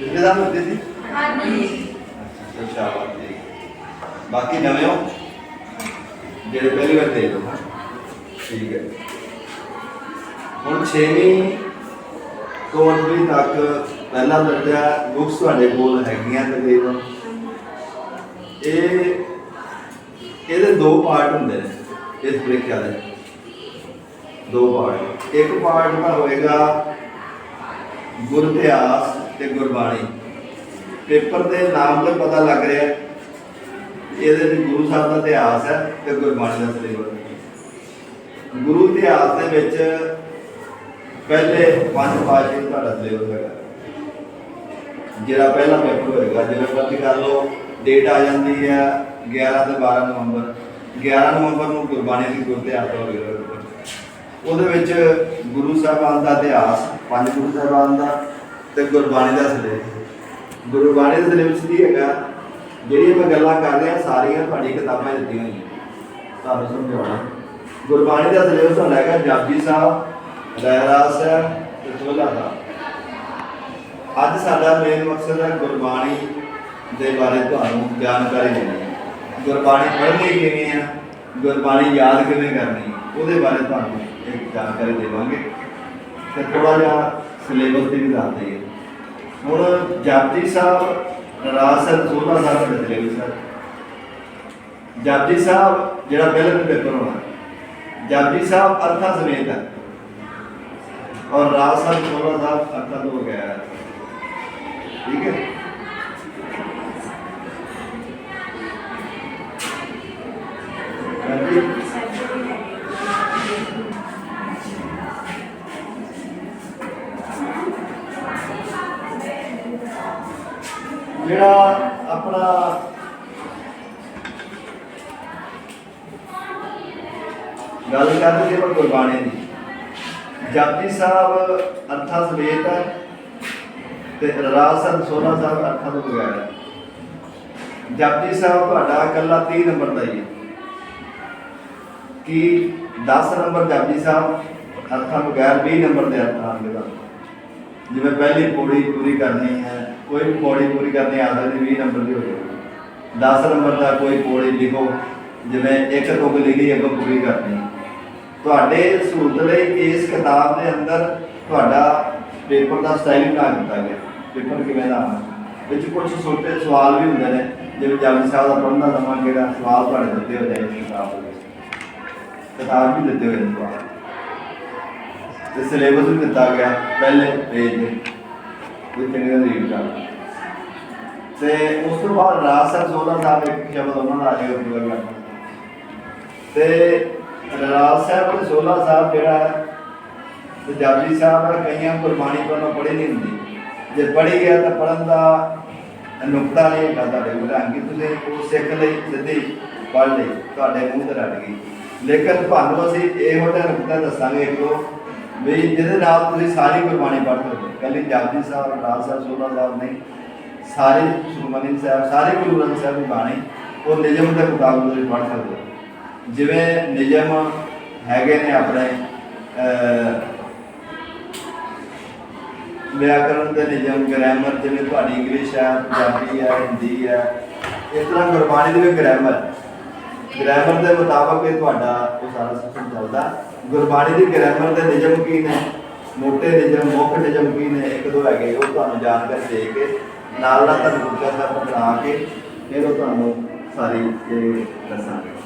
ਪਿਛਲੇ ਸਾਲ ਹੁੰਦੇ ਸੀ ਹਾਂਜੀ। ਅੱਛਾ ਸ਼ਾਬਾਸ਼ ਜੀ ਬਾਕੀ ਨਵੇਂ ਹੋ? ਜਿਹੜੇ ਪਹਿਲੀ ਵਾਰ ਦੇ ਲਓ ਠੀਕ ਹੈ। ਹੁਣ 6ਵੀਂ ਤੋਂ 8ਵੀਂ ਤੱਕ ਪਹਿਲਾ ਦਰਜਾ ਬੁੱਕਸ ਤੁਹਾਡੇ ਕੋਲ ਹੈਗੀਆਂ ਤਕਰੀਬਨ। ਇਹ ਇਹਦੇ ਦੋ ਪਾਰਟ ਹੁੰਦੇ ਨੇ ਇਸ ਪ੍ਰੀਖਿਆ ਦੇ। ਦੋ ਪਾਰਟ ਇੱਕ ਪਾਰਟ ਦਾ ਹੋਏਗਾ ਗੁਰ ਇਤਿਹਾਸ ਤੇ ਗੁਰਬਾਣੀ। ਪੇਪਰ ਦੇ ਨਾਮ ਤੋਂ ਪਤਾ ਲੱਗ ਰਿਹਾ। ਇਹਦੇ ਵਿੱਚ ਗੁਰੂ ਸਾਹਿਬ ਦਾ ਇਤਿਹਾਸ ਹੈ ਤੇ ਗੁਰਬਾਣੀ ਦਾ ਸਿਲੇਬਸ ਗੁਰੂ ਇਤਿਹਾਸ ਦੇ ਵਿੱਚ ਪਹਿਲੇ ਪੰਜ ਪਾਠ ਤੁਹਾਡਾ ਸਿਲੇਬਸ ਹੈਗਾ। ਜਿਹੜਾ ਪਹਿਲਾ ਪੇਪਰ ਹੋਏਗਾ, ਜਿਵੇਂ ਪਤਾ ਕਰ ਲਓ, ਡੇਟ ਆ ਜਾਂਦੀ ਹੈ 11 ਤੇ 12 ਨਵੰਬਰ। 11 ਨਵੰਬਰ ਨੂੰ ਗੁਰਬਾਣੀ ਦੀ ਗੁਰੂ ਇਤਿਹਾਸ ਉਹਦੇ ਵਿੱਚ ਗੁਰੂ ਸਾਹਿਬਾਨ ਦਾ ਇਤਿਹਾਸ, ਪੰਜ ਗੁਰੂ ਸਾਹਿਬਾਨ ਦਾ ਤੇ ਗੁਰਬਾਣੀ ਦਾ ਸਿਲੇਬਸ ਗੁਰਬਾਣੀ ਦੇ ਸਿਲੇਬਸ ਕੀ ਹੈਗਾ? ਜਿਹੜੀਆਂ ਮੈਂ ਗੱਲਾਂ ਕਰ ਰਿਹਾ ਸਾਰੀਆਂ ਤੁਹਾਡੀ ਕਿਤਾਬਾਂ ਦਿੱਤੀਆਂ ਹੋਈਆਂ। ਤੁਹਾਨੂੰ ਸਮਝਾਉਣਾ। ਗੁਰਬਾਣੀ ਦਾ ਸਿਲੇਬਸ ਹੁੰਦਾ ਹੈਗਾ ਜਪਜੀ ਸਾਹਿਬ ਰਹਿਰਾਸ ਸਾਹਿਬ ਤੇ ਸੋਲਾ ਸਾਹਿਬ। ਅੱਜ ਸਾਡਾ ਮੇਨ ਮਕਸਦ ਹੈ ਗੁਰਬਾਣੀ ਦੇ ਬਾਰੇ ਤੁਹਾਨੂੰ ਜਾਣਕਾਰੀ ਦੇਣੀ ਹੈ। ਗੁਰਬਾਣੀ ਪੜ੍ਹਨੀ ਕਿਵੇਂ ਹੈ? ਗੁਰਬਾਣੀ ਯਾਦ ਕਿਵੇਂ ਕਰਨੀ ਉਹਦੇ ਬਾਰੇ ਤੁਹਾਨੂੰ ਇੱਕ ਜਾਣਕਾਰੀ ਦੇਵਾਂਗੇ। ਤੇ ਥੋੜਾ ਜਿਹਾ ਸਿਲੇਬਸ ਦੀ ਵੀ ਦੱਸ ਦਈਏ ਹੁਣ ਜਪਜੀ ਸਾਹਿਬ ਰਾਸਲ 16 ਸਾਹਿਬ ਦੇ ਸਿਲੇਬਸ ਹੈ ਜਪਜੀ ਸਾਹਿਬ ਜਿਹੜਾ ਪਹਿਲਾ ਪੇਪਰ ਹੋਣਾ ਜਪਜੀ ਸਾਹਿਬ ਅਰਥਾਂ ਸਮੇਤ ਹੈ और राजस्थान सोलह साहब अर्थात हो गया है ठीक है हाँ ਜਿਹੜਾ ਆਪਣਾ ਗੱਲ ਕਰਦੇ ਸੀ ਆਪਾਂ ਗੁਰਬਾਣੀ ਦੀ। ਜਪਜੀ ਸਾਹਿਬ ਅਰਥਾਂ ਸਮੇਤ ਹੈ ਤੇ ਰਾਸਨ 16 ਸਾਹਿਬ ਅਰਥਾਂ ਤੋਂ ਬਗੈਰ ਹੈ। ਜਪਜੀ ਸਾਹਿਬ ਤੁਹਾਡਾ ਇਕੱਲਾ 30 ਨੰਬਰ ਦਾ ਹੀ ਹੈ। ਕਿ 10 ਨੰਬਰ ਜਪਜੀ ਸਾਹਿਬ ਅਰਥਾਂ ਬਗੈਰ 20 ਨੰਬਰ ਦੇ ਅਰਥਾਂ ਆਣਗੇ ਤੁਹਾਨੂੰ? ਜਿਵੇਂ ਪਹਿਲੀ ਪੌੜੀ ਪੂਰੀ ਕਰਨੀ ਹੈ, ਕੋਈ ਵੀ ਪੌੜੀ ਪੂਰੀ ਕਰਨੀ ਆ ਸਕਦੀ 20 ਨੰਬਰ ਦੀ ਹੋ ਜਾਵੇ 10 ਨੰਬਰ ਦਾ ਕੋਈ ਪੌੜੀ ਲਿਖੋ, ਜਿਵੇਂ ਇੱਕ ਤੁਕ ਲਿਖੀ ਅੱਗੋਂ ਪੂਰੀ ਕਰਨੀ। ਤੁਹਾਡੇ ਸਹੂਲਤ ਲਈ ਇਸ ਕਿਤਾਬ ਦੇ ਅੰਦਰ ਤੁਹਾਡਾ ਪੇਪਰ ਦਾ ਸਟਾਈਲ ਬਣਾ ਦਿੱਤਾ ਗਿਆ। ਪੇਪਰ ਕਿਵੇਂ ਦਾ ਆਉਣਾ? ਵਿੱਚ ਕੁਝ ਛੋਟੇ ਸਵਾਲ ਵੀ ਹੁੰਦੇ ਨੇ, ਜਿਵੇਂ ਜਪਜੀ ਸਾਹਿਬ ਦਾ ਪੜ੍ਹਨ ਦਾ ਸਮਾਂ ਕਿਹੜਾ, ਸਵਾਲ ਤੁਹਾਡੇ ਦਿੱਤੇ ਹੋਏ ਨੇ ਇਸ ਕਿਤਾਬ ਦੇ ਵਿੱਚ। ਕਿਤਾਬ ਵੀ ਦਿੱਤੇ ਹੋਏ ਨੇ ਸਵਾਲ। ਤੇ ਸਿਲੇਬਸ ਵੀ ਦਿੱਤਾ ਗਿਆ ਪਹਿਲੇ ਪੇਜ ਤੇ ਕੋਈ ਚੰਗੀ ਰੀਡ ਕਰ ਤੇ ਉਸ ਤੋਂ ਬਾਅਦ ਰਾਸਰ 16 ਸਾਹਿਬ ਇੱਕ ਸ਼ਬਦ ਉਹਨਾਂ ਦਾ ਆ ਪੂਰਾ ਕਰਨਾ ਤੇ ਰਾਜ ਸਾਹਿਬ ਤੇ 16 ਸਾਹਿਬ ਜਿਹੜਾ ਹੈ, ਤੇ ਸਾਹਿਬ ਹੈ, ਕਈਆਂ ਗੁਰਬਾਣੀ ਪੜ੍ਹਨਾ ਪੜ੍ਹੀ ਨਹੀਂ ਹੁੰਦੀ। ਜੇ ਪੜ੍ਹੀ ਗਿਆ ਤਾਂ ਪੜਨ ਦਾ ਨੁਕਤਾ ਨਹੀਂ ਹੈਗਾ ਤੁਹਾਡੇ ਕੋਲ ਤੁਸੀਂ ਉਹ ਸਿੱਖ ਲਈ, ਸਿੱਧੀ ਪੜ੍ਹ ਲਈ, ਤੁਹਾਡੇ ਮੂੰਹ ਤੇ ਰੱਟ ਗਈ। ਲੇਕਿਨ ਤੁਹਾਨੂੰ ਅਸੀਂ ਇਹੋ ਜਿਹਾ ਨੁਕਤਾ ਦੱਸਾਂਗੇ ਕਿ ਉਹ ਵੀ ਜਿਹਦੇ ਨਾਲ ਤੁਸੀਂ ਸਾਰੀ ਗੁਰਬਾਣੀ ਪੜ੍ਹ ਸਕਦੇ ਹੋ। ਕੱਲੀ ਜਾਪਜੀ ਸਾਹਿਬ ਰਾਜ ਸਾਹਿਬ 16 ਸਾਹਿਬ ਨਹੀਂ। ਸਾਰੇ ਸੁਖਮਨੀ ਸਾਹਿਬ, ਸਾਰੇ ਗੁਰੂ ਗ੍ਰੰਥ ਸਾਹਿਬ ਦੀ ਬਾਣੀ, ਉਹ ਨਿਯਮ ਦੇ ਮੁਤਾਬਕ ਤੁਸੀਂ ਪੜ੍ਹ ਸਕਦੇ ਹੋ। ਜਿਵੇਂ ਨਿਯਮ ਹੈਗੇ ਨੇ ਆਪਣੇ ਵਿਆਕਰਨ ਦੇ ਨਿਯਮ ਗ੍ਰਾਮਰ ਜਿਵੇਂ ਤੁਹਾਡੀ ਇੰਗਲਿਸ਼ ਹੈ, ਪੰਜਾਬੀ ਹੈ, ਹਿੰਦੀ ਹੈ, ਇਸ ਤਰ੍ਹਾਂ ਗੁਰਬਾਣੀ ਦੇ ਵੀ ਗ੍ਰਾਮਰ ਗ੍ਰਾਮਰ ਦੇ ਮੁਤਾਬਕ ਇਹ ਤੁਹਾਡਾ ਉਹ ਸਾਰਾ ਸਿਸਟਮ ਚੱਲਦਾ। ਗੁਰਬਾਣੀ ਦੀ ਗ੍ਰਾਮਰ ਦੇ ਨਿਯਮ ਕੀ ਨੇ? ਮੋਟੇ ਨਿਯਮ, ਮੁੱਖ ਨਿਯਮ ਕੀ ਨੇ? ਇੱਕ ਦੋ ਹੈਗੇ, ਉਹ ਤੁਹਾਨੂੰ ਜਾਣਕਾਰੀ ਦੇ ਕੇ, ਨਾਲ ਨਾਲ ਤੁਹਾਨੂੰ ਗੁਰਕਾ ਸਾਹਿਬ ਬਣਾ ਕੇ, ਫਿਰ ਉਹ ਤੁਹਾਨੂੰ ਸਾਰੀ ਇਹ ਦੱਸਾਂਗੇ।